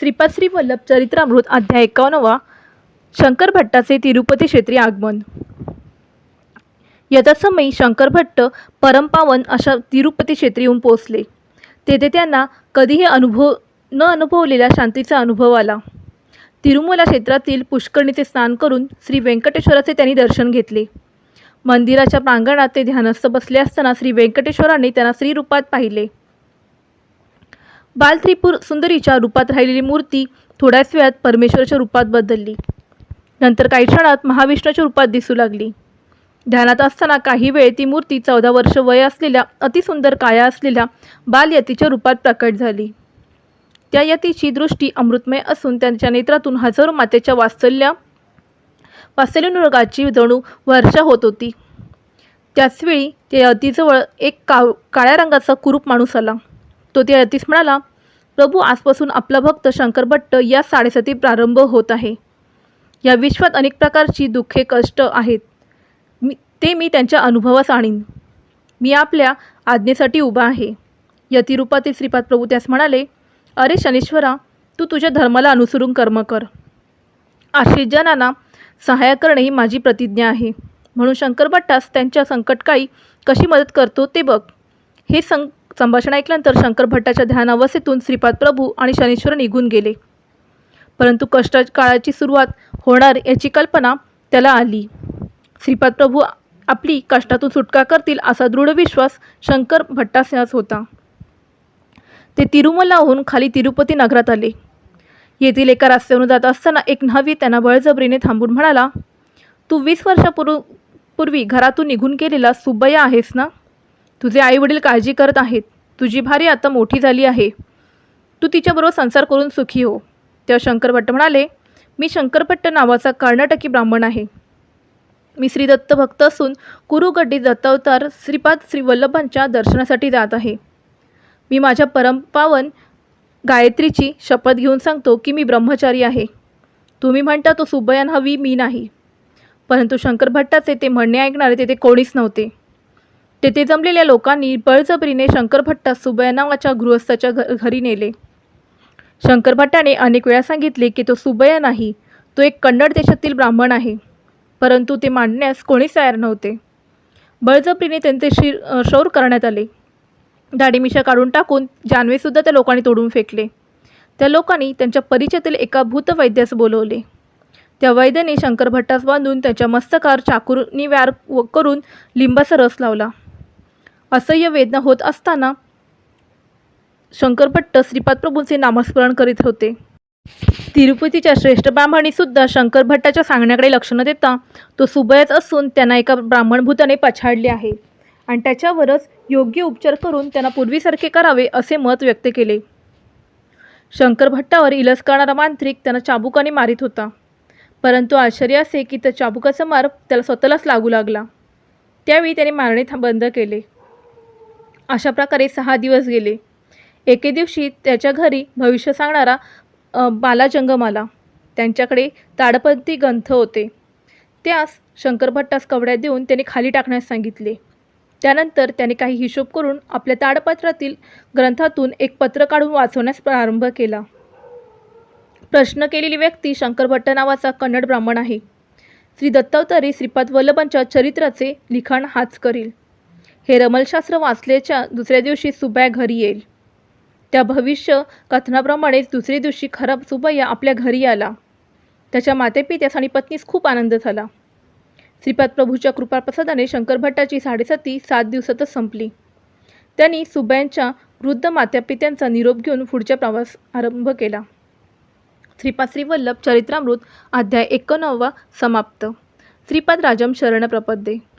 श्रीपाद श्री वल्लभ चरित्रामृत अध्याय एकावन्नवा शंकर भट्टाचे तिरुपती क्षेत्री आगमन. यथासमयी शंकर भट्ट परमपावन अशा तिरुपती क्षेत्री येऊन पोचले तेथे त्यांना कधीही अनुभव न अनुभवलेल्या शांतीचा अनुभव आला. तिरुमला क्षेत्रातील पुष्कर्णीचे स्नान करून श्री व्यंकटेश्वराचे त्यांनी दर्शन घेतले. मंदिराच्या प्रांगणात ते ध्यानस्थ बसले असताना श्री व्यंकटेश्वरांनी त्यांना श्रीरूपात पाहिले. बालत्रिपूर सुंदरीच्या रूपात राहिलेली मूर्ती थोड्याच वेळात परमेश्वराच्या रूपात बदलली. नंतर काही क्षणात महाविष्णूच्या रूपात दिसू लागली. ध्यानात असताना काही वेळ ती मूर्ती चौदा वर्ष वय असलेल्या अतिसुंदर काया असलेल्या बालयतीच्या रूपात प्रकट झाली. त्या यतीची दृष्टी अमृतमय असून त्यांच्या नेत्रातून हजारो मातेच्या वास्तल्या वात्सल्यनुरागाची जणू वर्षा होत होती. त्याचवेळी त्या यतीजवळ एक काव काळ्या रंगाचा कुरूप माणूस आला. तो त्या यतीस म्हणाला प्रभू आजपासून आपला भक्त शंकर भट्ट या साडेसाती प्रारंभ होत आहे. या विश्वात अनेक प्रकारची दुःखे कष्ट आहेत. मी ते मी त्यांच्या अनुभवास आणीन. मी आपल्या आज्ञेसाठी उभा आहे. यतिरूपातील श्रीपाद प्रभू त्यास म्हणाले अरे शनीश्वरा तू तुझ्या धर्माला अनुसरून कर्म कर. आश्रितजनांना सहाय्य करणे ही माझी प्रतिज्ञा आहे. म्हणून शंकर भट्टास त्यांच्या संकटकाळी कशी मदत करतो ते बघ. हे सं संभाषण ऐकल्यानंतर शंकर भट्टाच्या ध्यानावस्थेतून श्रीपाद प्रभू आणि शनीश्वर निघून गेले. परंतु कष्ट काळाची सुरुवात होणार याची कल्पना त्याला आली. श्रीपाद प्रभू आपली कष्टातून सुटका करतील असा दृढ विश्वास शंकर भट्टासिंहास होता. ते तिरुमलाहून खाली तिरुपती नगरात आले. येथील एका रस्त्यावरून जात असताना एक न्हावी त्यांना बळजबरीने थांबून म्हणाला तू वीस वर्षापूर्व पूर्वी घरातून निघून गेलेला सुब्बया आहेस ना? तुझे आईवडील काळजी करत आहेत. तुझी भारी आता मोठी झाली आहे. तू तिच्याबरोबर संसार करून सुखी हो. तेव्हा शंकरभट्ट म्हणाले मी शंकरभट्ट नावाचा कर्नाटकी ब्राह्मण आहे. मी श्री भक्त असून कुरुगड्डी दत्तावतार श्रीपाद श्रीवल्लभांच्या दर्शनासाठी जात आहे. मी माझ्या परमपावन गायत्रीची शपथ घेऊन सांगतो की मी ब्रह्मचारी आहे. तुम्ही म्हणता तो सुबयान हवी मी नाही. परंतु शंकरभट्टाचे ते म्हणणे ऐकणारे तेथे कोणीच नव्हते. तेथे जमलेल्या लोकांनी बळजबरीने शंकरभट्टा सुबया नावाच्या गृहस्थाच्या घ घरी नेले. शंकरभट्टाने अनेक वेळा सांगितले की तो सुबया नाही तो एक कन्नड देशातील ब्राह्मण आहे परंतु ते मांडण्यास कोणीच तयार नव्हते. बळजबरीने त्यांचे शिर शौर करण्यात आले. दाढीमिशा काढून टाकून जानवेसुद्धा त्या लोकांनी तोडून फेकले. त्या लोकांनी त्यांच्या परिचयातील एका भूतवैद्यास बोलवले. त्या वैद्याने शंकरभट्टास बांधून त्याच्या मस्तकावर चाकूरनी व्यार व- करून लिंबाचा रस लावला. असह्य वेदना होत असताना शंकरभट्ट श्रीपाद प्रभूंचे नामस्मरण करीत होते. तिरुपतीच्या श्रेष्ठ ब्राह्मणीसुद्धा शंकरभट्टाच्या शंकर भट्टाच्या सांगण्याकडे लक्ष न देता तो सुबयच असून त्यांना एका ब्राह्मणभूताने पछाडले आहे. आणि त्याच्यावरच योग्य उपचार करून त्यांना पूर्वीसारखे करावे असे मत व्यक्त केले. शंकर भट्टावर इलस करणारा मांत्रिक त्यांना चाबुकाने मारित होता. परंतु आश्चर्य असे की त्या चाबुकाचा मार त्याला स्वतःलाच लागू लागला. त्यावेळी त्याने मारणे बंद केले. अशा प्रकारे सहा दिवस गेले. एके दिवशी त्याच्या घरी भविष्य सांगणारा बालाजंगम आला. त्यांच्याकडे ताडपंथी ग्रंथ होते. त्यास शंकरभट्टास कवड्या देऊन त्याने खाली टाकण्यास सांगितले. त्यानंतर त्याने काही हिशोब करून आपल्या ताडपत्रातील ग्रंथातून एक पत्र काढून वाचवण्यास प्रारंभ केला. प्रश्न केलेली व्यक्ती शंकरभट्ट नावाचा कन्नड ब्राह्मण आहे. श्री दत्तावतारी श्रीपाद वल्लभांच्या चरित्राचे लिखाण हाच करील. हे रमलशास्त्र वाचल्याच्या दुसऱ्या दिवशी सुबया घरी येईल. त्या भविष्य कथनाप्रमाणेच दुसऱ्या दिवशी खराब सुबय्या आपल्या घरी आला. त्याच्या मातेपित्यास आणि पत्नीस खूप आनंद झाला. श्रीपाद प्रभूच्या कृपाप्रसादाने शंकर भट्टाची साडेसाती सात दिवसातच संपली. त्यांनी सुबयांच्या वृद्ध मातापित्यांचा निरोप घेऊन पुढचा प्रवास आरंभ केला. श्रीपाद श्रीवल्लभ चरित्रामृत अध्याय एकोणनववा समाप्त. श्रीपाद राजम शरण प्रपद्ये